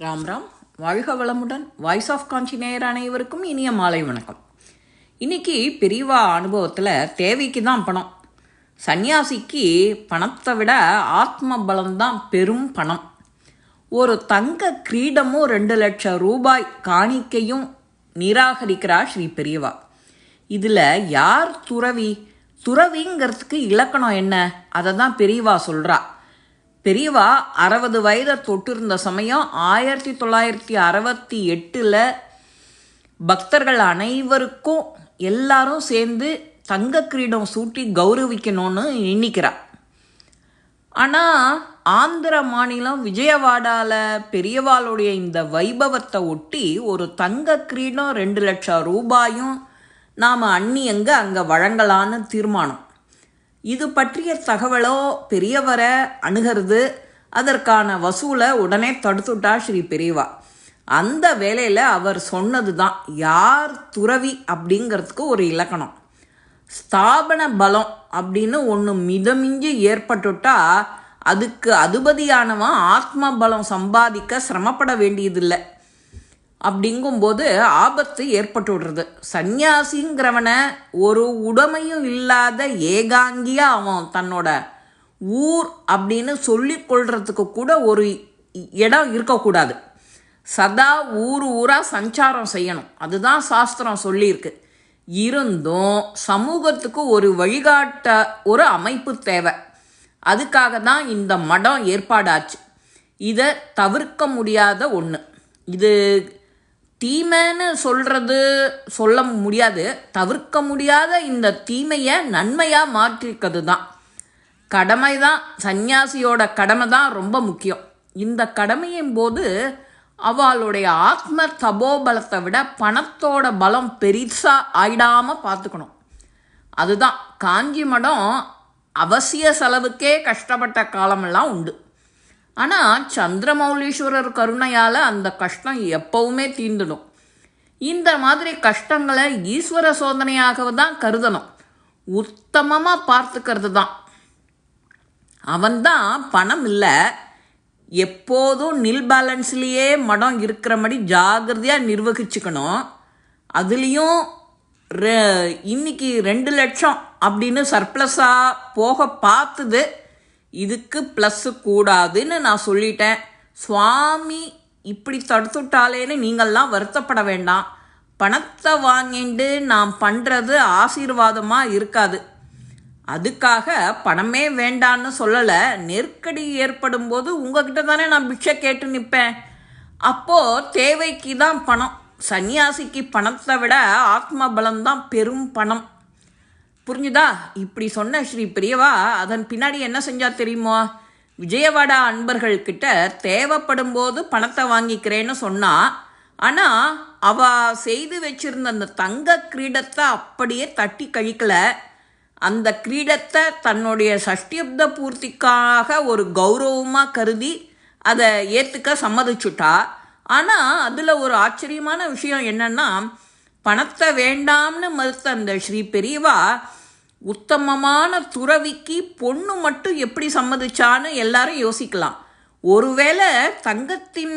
ராம் ராம். வாழ்க வளமுடன். Voice of காஞ்சி நேயர் அனைவருக்கும் இனிய மாலை வணக்கம். இன்னைக்கு பெரியவா அனுபவத்தில் தேவைக்கு தான் பணம். சன்னியாசிக்கு பணத்தை விட ஆத்ம பலம்தான் பெரும் பணம். ஒரு தங்க கிரீடமும் ரெண்டு லட்சம் ரூபாய் காணிக்கையும் நிராகரிக்கிறார் ஸ்ரீ பெரியவா இதில் யார் துறவி? துறவிங்கிறதுக்கு இலக்கணம் என்ன? அதை தான் பெரியவா சொல்கிறா பெரியவா அறுபது வயதை தொட்டிருந்த சமயம் ஆயிரத்தி தொள்ளாயிரத்தி அறுபத்தி எட்டில் பக்தர்கள் அனைவருக்கும் எல்லாரும் சேர்ந்து தங்க கிரீடம் சூட்டி கௌரவிக்கணும்னு எண்ணிக்கிறா. ஆனால் ஆந்திர மாநிலம் விஜயவாடாவில் பெரியவாளுடைய இந்த வைபவத்தை ஒட்டி ஒரு தங்க கிரீடம் ரெண்டு லட்சம் ரூபாயும் நாம் அண்ணி எங்கே அங்கே வழங்கலான்னு தீர்மானம். இது பற்றிய தகவலோ பெரியவரை அணுகிறது அதற்கான வசூலை உடனே தடுத்துட்டா ஸ்ரீ பெரியவா. அந்த வேலையில் அவர் சொன்னது தான் யார் துறவி? அப்படிங்கிறதுக்கு ஒரு இலக்கணம். ஸ்தாபன பலம் அப்படின்னு ஒன்று மிதமிஞ்சி ஏற்பட்டுட்டா அதுக்கு அதிபதியானவன் ஆத்ம பலம் சம்பாதிக்க சிரமப்பட வேண்டியதில்லை. அப்படிங்கும்போது ஆபத்து ஏற்பட்டு விடுறது. சந்நியாசிங்கிறவனை ஒரு உடமையும் இல்லாத ஏகாங்கியாக அவன் தன்னோட ஊர் அப்படின்னு சொல்லிக்கொள்றதுக்கு கூட ஒரு இடம் இருக்கக்கூடாது. சதா ஊர் ஊராக சஞ்சாரம் செய்யணும். அதுதான் சாஸ்திரம் சொல்லியிருக்கு. இருந்தும் சமூகத்துக்கு ஒரு வழிகாட்ட ஒரு அமைப்பு தேவை. அதுக்காக தான் இந்த மடம் ஏற்பாடாச்சு. இதை தவிர்க்க முடியாத ஒன்று இது தீமைன்னு சொல்கிறது சொல்ல முடியாது தவிர்க்க முடியாத இந்த தீமையை நன்மையாக மாற்றிக்கிறது தான் கடமை தான் சந்நியாசியோட கடமை தான் ரொம்ப முக்கியம். இந்த கடமையின் போது அவளுடைய ஆத்ம தபோபலத்தை விட பணத்தோட பலம் பெருசாக ஆயிடாமல் பார்த்துக்கணும். அதுதான் காஞ்சி மடம் அவசிய செலவுக்கே கஷ்டப்பட்ட காலமெல்லாம் உண்டு. ஆனால் சந்திரமௌலீஸ்வரர் கருணையால் அந்த கஷ்டம் எப்பவுமே தீந்துடும் இந்த மாதிரி கஷ்டங்களை ஈஸ்வர சோதனையாக தான் கருதணும். உத்தமமாக பார்த்துக்கிறது தான். அவன்தான் பணம் இல்லை. எப்போதும் நில் பேலன்ஸ்லேயே மடம் இருக்கிற மாதிரி ஜாகிரதையாக நிர்வகிச்சுக்கணும். அதுலேயும் ரெ இன்னைக்கு ரெண்டு லட்சம் அப்படின்னு சர்ப்ளஸாக போக பார்த்தது இதுக்கு ப்ளஸ்ஸு கூடாதுன்னு நான் சொல்லிட்டேன். சுவாமி இப்படி தடுத்துட்டாலேன்னு நீங்கள்லாம் வருத்தப்பட வேண்டாம். பணத்தை வாங்கிட்டு நான் பண்ணுறது ஆசீர்வாதமாக இருக்காது. அதுக்காக பணமே வேண்டான்னு சொல்லலை. நெருக்கடி ஏற்படும் போது உங்ககிட்ட தானே நான் பிக்ஷை கேட்டு நிற்பேன் அப்போது தேவைக்கு தான் பணம். சன்னியாசிக்கு பணத்தை விட ஆத்ம பலம்தான் பெரும் பணம். புரிஞ்சுதா? இப்படி சொன்ன ஸ்ரீ பெரியவா அதன் பின்னாடி என்ன செஞ்சா தெரியுமா? விஜயவாடா அன்பர்கள்கிட்ட தேவைப்படும் போது பணத்தை வாங்கிக்கிறேன்னு சொன்னா ஆனால் அவ செய்து வச்சிருந்த அந்த தங்க கிரீடத்தை அப்படியே தட்டி கழிக்கல. அந்த கிரீடத்தை தன்னுடைய சஷ்டியப்த பூர்த்திக்காக ஒரு கௌரவமாக கருதி அதை ஏற்றுக்க சம்மதிச்சுட்டா. ஆனால் அதில் ஒரு ஆச்சரியமான விஷயம் என்னன்னா பணத்தை வேண்டாம்னு மறுத்த அந்த ஸ்ரீ பெரியவா உத்தமமான துறவிக்கு பொண்ணு மட்டும் எப்படி சம்மதிச்சான்னு எல்லாரும் யோசிக்கலாம். ஒருவேளை தங்கத்தின்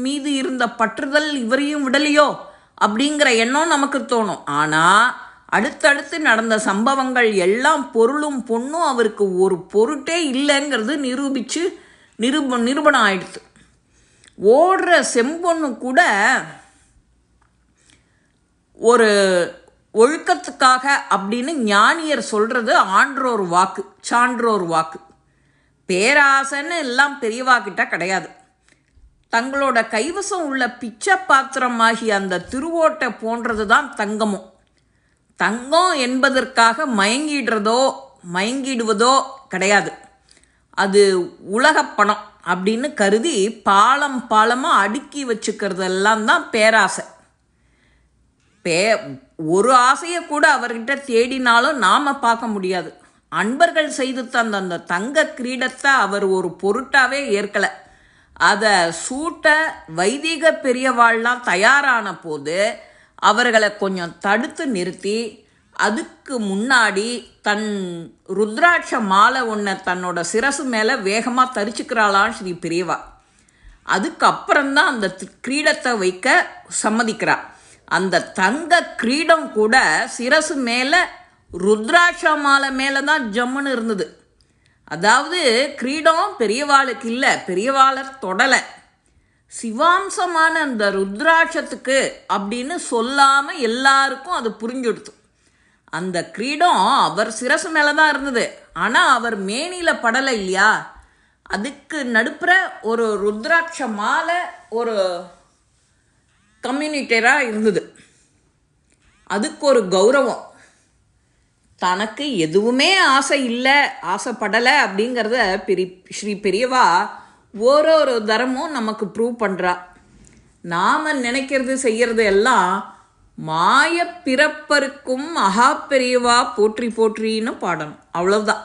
மீது இருந்த பற்றுதல் இவரையும் விடலையோ அப்படிங்கிற எண்ணம் நமக்கு தோணும். ஆனால் அடுத்தடுத்து நடந்த சம்பவங்கள் எல்லாம் பொருளும் பொண்ணும் அவருக்கு ஒரு பொருட்டே இல்லைங்கிறது நிரூபித்து நிரூப நிரூபணம் ஆயிடுது. ஓடுற செம்பொண்ணு கூட ஒரு ஒழுக்கத்துக்காக அப்படின்னு ஞானியர் சொல்கிறது ஆன்றோர் வாக்கு சான்றோர் வாக்கு. பேராசைன்னு எல்லாம் பெரியவா கிட்ட கிடையாது. தங்களோட கைவசம் உள்ள பிச்சை பாத்திரமாகிய அந்த திருவோட்டை போன்றது தான் தங்கமும். தங்கம் என்பதற்காக மயங்கிடுறதோ மயங்கிடுவதோ கிடையாது. அது உலக பணம் அப்படின்னு கருதி பாலம் பாலமாக அடுக்கி வச்சுக்கிறதெல்லாம் தான் பேராசை. பே ஒரு ஆசையை கூட அவர்கிட்ட தேடினாலும் நாம் பார்க்க முடியாது. அன்பர்கள் செய்து தந்த அந்த தங்க கிரீடத்தை அவர் ஒரு பொருட்டாவே ஏற்கலை. அதை சூட்ட வைதிக பெரியவாள்லாம் தயாரான போது அவர்களை கொஞ்சம் தடுத்து நிறுத்தி அதுக்கு முன்னாடி தன் ருத்ராட்ச மாலை ஒன்றை தன்னோட சிரசு மேலே வேகமாக தரிச்சுக்கிறாளான் ஸ்ரீ பெரியவா. அதுக்கப்புறம்தான் அந்த கிரீடத்தை வைக்க சம்மதிக்கிறாள் அந்த தங்க கிரீடம் கூட சிரசு மேலே ருத்ராட்சா மாலை மேலே தான் ஜம்முன்னு இருந்தது. அதாவது கிரீடம் பெரியவாளுக்கு இல்லை பெரியவாளர் தொடலை. சிவாம்சமான அந்த ருத்ராட்சத்துக்கு அப்படின்னு சொல்லாமல் எல்லாருக்கும் அது புரிஞ்சுடுத்து. அந்த கிரீடம் அவர் சிரசு மேலே தான் இருந்தது. ஆனால் அவர் மேனியில் படலை இல்லையா? அதுக்கு நடுப்புற ஒரு ருத்ராட்ச மாலை ஒரு கம்யூனிட்டராக இருந்தது. அதுக்கு ஒரு கௌரவம். தனக்கு எதுவுமே ஆசை இல்லை ஆசைப்படலை அப்படிங்கிறத பெரி ஸ்ரீ பெரியவா ஒரு ஒரு தரமும் நமக்கு ப்ரூவ் பண்ணுறா நாம் நினைக்கிறது செய்யறது எல்லாம் மாய பிறப்பருக்கும் மகா பெரியவா போற்றி போற்றின்னு பாடணும். அவ்வளோதான்